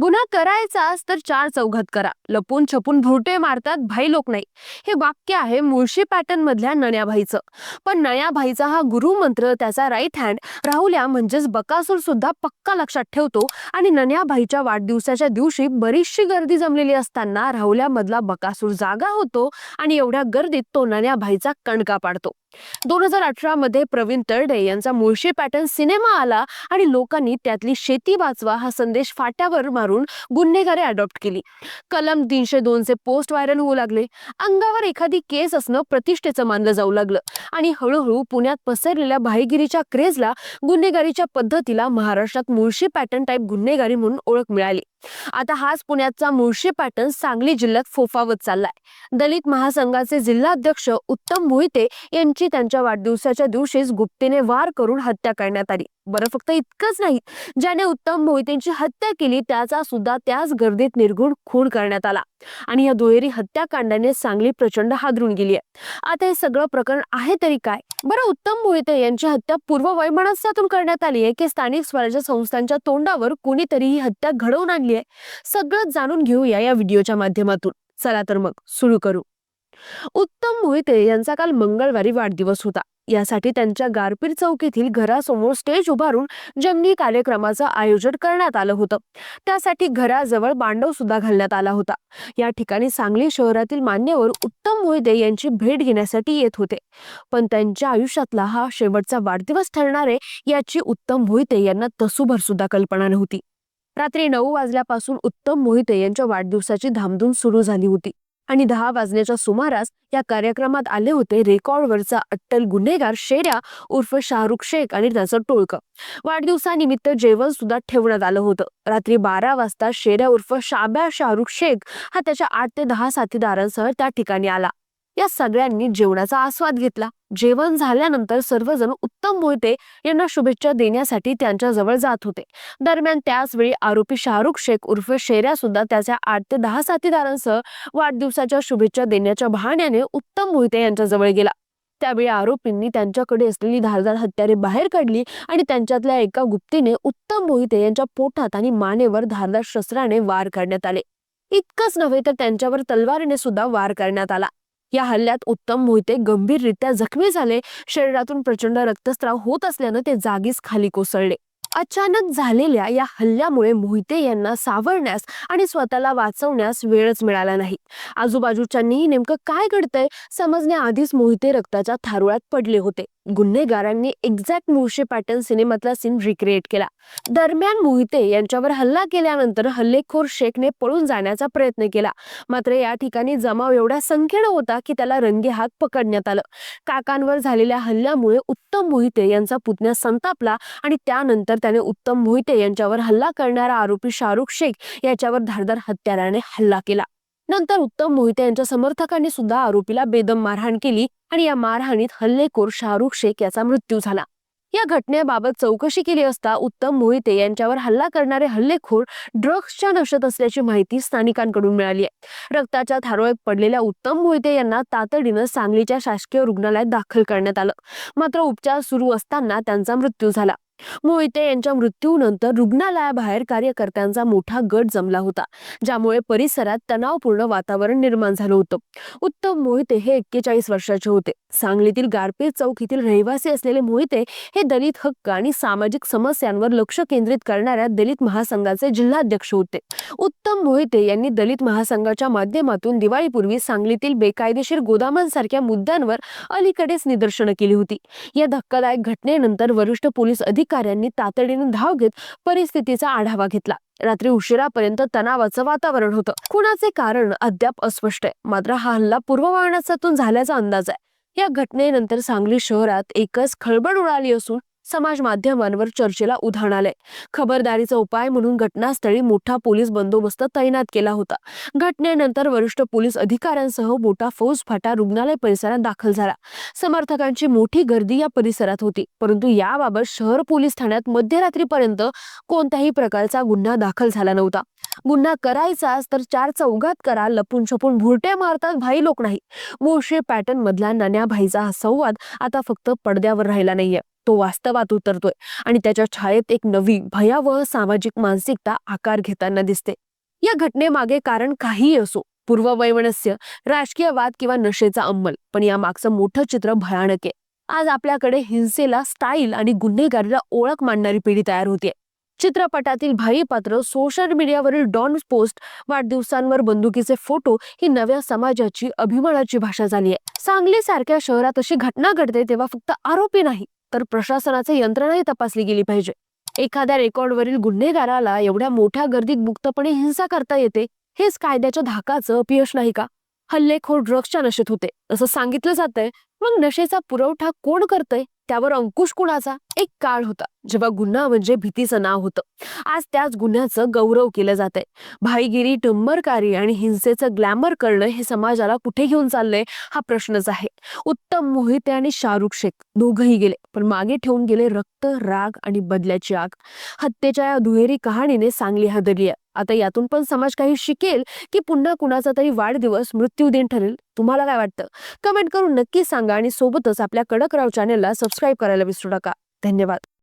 गुन्हा करायचाच तर चार चौघात करा. लपून छपून भुरटे मारतात भाई लोक नाही. हे वाक्य आहे मुळशी पॅटर्न मधल्या नण्याभाईचं. पण नयाभाईचा हा गुरुमंत्र त्याचा राईट हँड राहुल्या म्हणजेच बकासूर सुद्धा पक्का लक्षात ठेवतो. आणि नन्याभाईच्या वाढदिवसाच्या दिवशी बरीचशी गर्दी जमलेली असताना राहुल्यामधला बकासूर जागा होतो आणि एवढ्या गर्दीत तो नन्याभाईचा कणका पाडतो. दोन हजार अठरा मध्ये प्रवीण तरडे यांचा मुळशी पॅटर्न सिनेमा आला आणि लोकांनी त्यातली शेती वाचवा हा संदेश फाट्यावर मारून गुन्हेगारी अडॉप्ट केली. कलम तीनशे दोनचे पोस्ट व्हायरल होऊ लागले. अंगावर एखादी केस असणं प्रतिष्ठेचं मानलं जाऊ लागलं. आणि हळूहळू पुण्यात पसरलेल्या भाईगिरीच्या क्रेजला गुन्हेगारीच्या पद्धतीला महाराष्ट्रात मुळशी पॅटर्न टाईप गुन्हे गुन्हेगारी म्हणून ओळख मिळाली. आता हाच पुण्याचा मुळशी पॅटर्न सांगली जिल्ह्यात फोफावत चाललाय. दलित महासंघाचे जिल्हाध्यक्ष उत्तम मोहिते यांची त्यांच्या वाढदिवसाच्या दिवशीच गुप्तीने वार करून हत्या करण्यात आली. बरं फक्त इतकंच नाही ज्याने उत्तम मोहितेंची हत्या केली त्याचा सुद्धा त्याच गर्दीत निर्गुण खून करण्यात आला. आणि या दुहेरी हत्याकांडाने सांगली प्रचंड हादरून गेली आहे आता हे सगळं प्रकरण आहे तरी काय? बरं उत्तम मोहिते यांची हत्या पूर्व वैमनस्यातून करण्यात आली आहे की स्थानिक स्वराज्य संस्थांच्या तोंडावर कुणीतरी ही हत्या घडवून आणली आहे. सगळं जाणून घेऊया या व्हिडिओच्या माध्यमातून. चला तर मग सुरू करू. उत्तम मोहिते यांचा काल मंगळवारी वाढदिवस होता. यासाठी त्यांच्या गारपीट चौकीतील घरासमोर स्टेज उभारून जंगी कार्यक्रमाचं आयोजन करण्यात आलं होतं. त्यासाठी घराजवळ बांडव सुद्धा घालण्यात आला होता. या ठिकाणी सांगली शहरातील मान्यवर उत्तम मोहिते यांची भेट घेण्यासाठी येत होते. पण त्यांच्या आयुष्यातला हा शेवटचा वाढदिवस ठरणार आहे याची उत्तम मोहिते यांना तसूभर सुद्धा कल्पना नव्हती. रात्री नऊ वाजल्यापासून उत्तम मोहिते यांच्या वाढदिवसाची धामधूम सुरू झाली होती. आणि दहा वाजण्याच्या सुमारास या कार्यक्रमात आले होते रेकॉर्डवरचा अट्टल गुन्हेगार शेऱ्या उर्फ शाहरुख शेख आणि त्याचं टोळकं. वाढदिवसानिमित्त जेवण सुद्धा ठेवण्यात आलं होतं. रात्री बारा वाजता शेऱ्या उर्फ शाब्या शाहरुख शेख हा त्याच्या आठ ते दहा साथीदारांसह त्या ठिकाणी आला. या सगळ्यांनी जेवणाचा आस्वाद घेतला. जेवण झाल्यानंतर सर्वजण उत्तम मोहिते यांना शुभेच्छा देण्यासाठी त्यांच्या जवळ जात होते. दरम्यान त्याचवेळी आरोपी शाहरुख शेख उर्फ शेऱ्या सुद्धा त्याच्या आठ ते दहा साथीदारांसह वाढदिवसाच्या शुभेच्छा देण्याच्या बहाण्याने उत्तम मोहिते यांच्या जवळ गेला. त्यावेळी आरोपींनी त्यांच्याकडे असलेली धारदार हत्यारे बाहेर काढली आणि त्यांच्यातल्या एका गुप्तीने उत्तम मोहिते यांच्या पोटात आणि मानेवर धारदार शस्त्राने वार करण्यात आले. इतकंच नव्हे तर त्यांच्यावर तलवारीने सुद्धा वार करण्यात आला. या हल्ल्यात उत्तम मोहिते गंभीररित्या जखमी झाले. शरीरातून प्रचंड रक्तस्राव होत असल्यानं ते जागीच खाली कोसळले. अचानक झालेल्या या हल्ल्यामुळे मोहिते यांना सावरण्यास आणि स्वतःला वाचवण्यास वेळच मिळाला नाही. आजूबाजूच्यांनीही नेमकं काय घडतंय समजण्याआधीच मोहिते रक्ताच्या थारुळ्यात पडले होते. गुन्हेगारांनी एक्झॅक्ट मुळशी पॅटर्न सिनेमातला सीन रिक्रिएट केला. दरम्यान मोहिते यांच्यावर हल्ला केल्यानंतर हल्लेखोर शेखने पळून जाण्याचा प्रयत्न केला. मात्र या ठिकाणी जमाव एवढा संख्येनं होता की त्याला रंगे हात पकडण्यात आलं. काकांवर झालेल्या हल्ल्यामुळे उत्तम मोहिते यांचा पुतण्या संतापला आणि त्यानंतर त्याने उत्तम मोहिते यांच्यावर हल्ला करणारा आरोपी शाहरुख शेख याच्यावर धारदार हत्याराने हल्ला केला. नंतर उत्तम मोहिते यांच्या समर्थकांनी सुद्धा आरोपीला बेदम मारहाण केली आणि या मारहाणीत हल्लेखोर शाहरुख शेख याचा मृत्यू झाला. या घटनेबाबत चौकशी केली असता उत्तम मोहिते यांच्यावर हल्ला करणारे हल्लेखोर ड्रग्सच्या नशेत असल्याची माहिती स्थानिकांकडून मिळाली आहे रक्ताच्या थारोळ्यात पडलेल्या उत्तम मोहिते यांना तातडीनं सांगलीच्या शासकीय रुग्णालयात दाखल करण्यात आलं. मात्र उपचार सुरू असताना त्यांचा मृत्यू झाला. मोहिते यांच्या मृत्यूनंतर रुग्णालयाबाहेर कार्यकर्त्यांचा मोठा गट जमला होता ज्यामुळे परिसरात तणावपूर्ण वातावरण निर्माण झालं होतं. उत्तम मोहिते हे एक्केचाळीस वर्षाचे होते. सांगलीतील गारपीट चौक येथील रहिवासी असलेले मोहिते हे दलित हक्क आणि सामाजिक समस्यांवर लक्ष केंद्रित करणाऱ्या दलित महासंघाचे जिल्हाध्यक्ष होते. उत्तम मोहिते यांनी दलित महासंघाच्या माध्यमातून दिवाळीपूर्वी सांगलीतील बेकायदेशीर गोदामांसारख्या मुद्द्यांवर अलीकडेच निदर्शनं केली होती. या धक्कादायक घटनेनंतर वरिष्ठ पोलीस अधिकाऱ्यांनी तातडीने धाव घेत परिस्थितीचा आढावा घेतला. रात्री उशिरापर्यंत तणावाचं वातावरण होतं. खुनाचे कारण अद्याप अस्पष्ट आहे. मात्र हा हल्ला पूर्ववाहनातून झाल्याचा अंदाज आहे. या घटनेनंतर सांगली शहरात एकच खळबळ उडाली असून समाज माध्यमांवर चर्चेला उधाण आलंय. खबरदारीचा उपाय म्हणून घटनास्थळी मोठा पोलीस बंदोबस्त तैनात केला होता. घटनेनंतर वरिष्ठ पोलीस अधिकाऱ्यांसह मोठा फौजफाटा रुग्णालय परिसरात दाखल झाला. समर्थकांची मोठी गर्दी या परिसरात होती परंतु याबाबत शहर पोलीस ठाण्यात मध्यरात्रीपर्यंत कोणत्याही प्रकारचा गुन्हा दाखल झाला नव्हता. गुन्हा करायचाच तर चार चौघात करा लपून छपून भुरट्या मारतात भाई लोक नाही. मोशे पॅटर्न मधला नन्या भाईचा हा संवाद आता फक्त पडद्यावर राहिला नाहीये. तो वास्तवात उतरतोय आणि त्याच्या छायेत एक नवी भयावह सामाजिक मानसिकता आकार घेताना दिसते. या घटनेमागे कारण काहीही असो पूर्ववैमनस्य राजकीय वाद किंवा नशेचा अंमल पण या मागचं मोठं चित्र भयानक आहे. आज आपल्याकडे हिंसेला स्टाईल आणि गुन्हेगारीला ओळख मांडणारी पिढी तयार होतीये. चित्रपटातील भाई पात्र सोशल मीडियावरील डॉन पोस्ट वाढदिवसांवर बंदुकीचे फोटो ही नव्या समाजाची अभिमानाची भाषा झाली आहे. सांगली सारख्या शहरात अशी घटना घडते तेव्हा फक्त आरोपी नाही तर प्रशासनाचे यंत्रणाही तपासली गेली पाहिजे. एखाद्या रेकॉर्डवरील गुन्हेगाराला एवढ्या मोठ्या गर्दीत मुक्तपणे हिंसा करता येते हेच कायद्याच्या धाकाचं अपयश नाही का? हल्लेखोर ड्रग्सच्या नशेत होते असं सांगितलं जातंय. मग नशेचा पुरवठा कोण करतय? त्यावर अंकुश कुणाचा? एक काळ होता जेव्हा गुन्हा म्हणजे भीतीचं नाव होतं. आज त्याच गुन्ह्याचं गौरव केलं जात आहे भाईगिरी टंबरकारी आणि हिंसेचं ग्लॅमर करणं हे समाजाला कुठे घेऊन चाललंय हा प्रश्नच आहे. उत्तम मोहिते आणि शाहरुख शेख दोघही गेले पण मागे ठेवून गेले रक्त राग आणि बदल्याची आग. हत्येच्या या दुहेरी कहाणीने सांगली हादरली आहे आता यातून पण समाज काही शिकेल की पुन्हा कुणाचा तरी वाढदिवस मृत्यू दिन ठरेल तुम्हाला काय वाटतं? कमेंट करून नक्की सांगा आणि सोबतच आपल्या कडक राव चॅनेलला सबस्क्राईब करायला विसरू नका. धन्यवाद.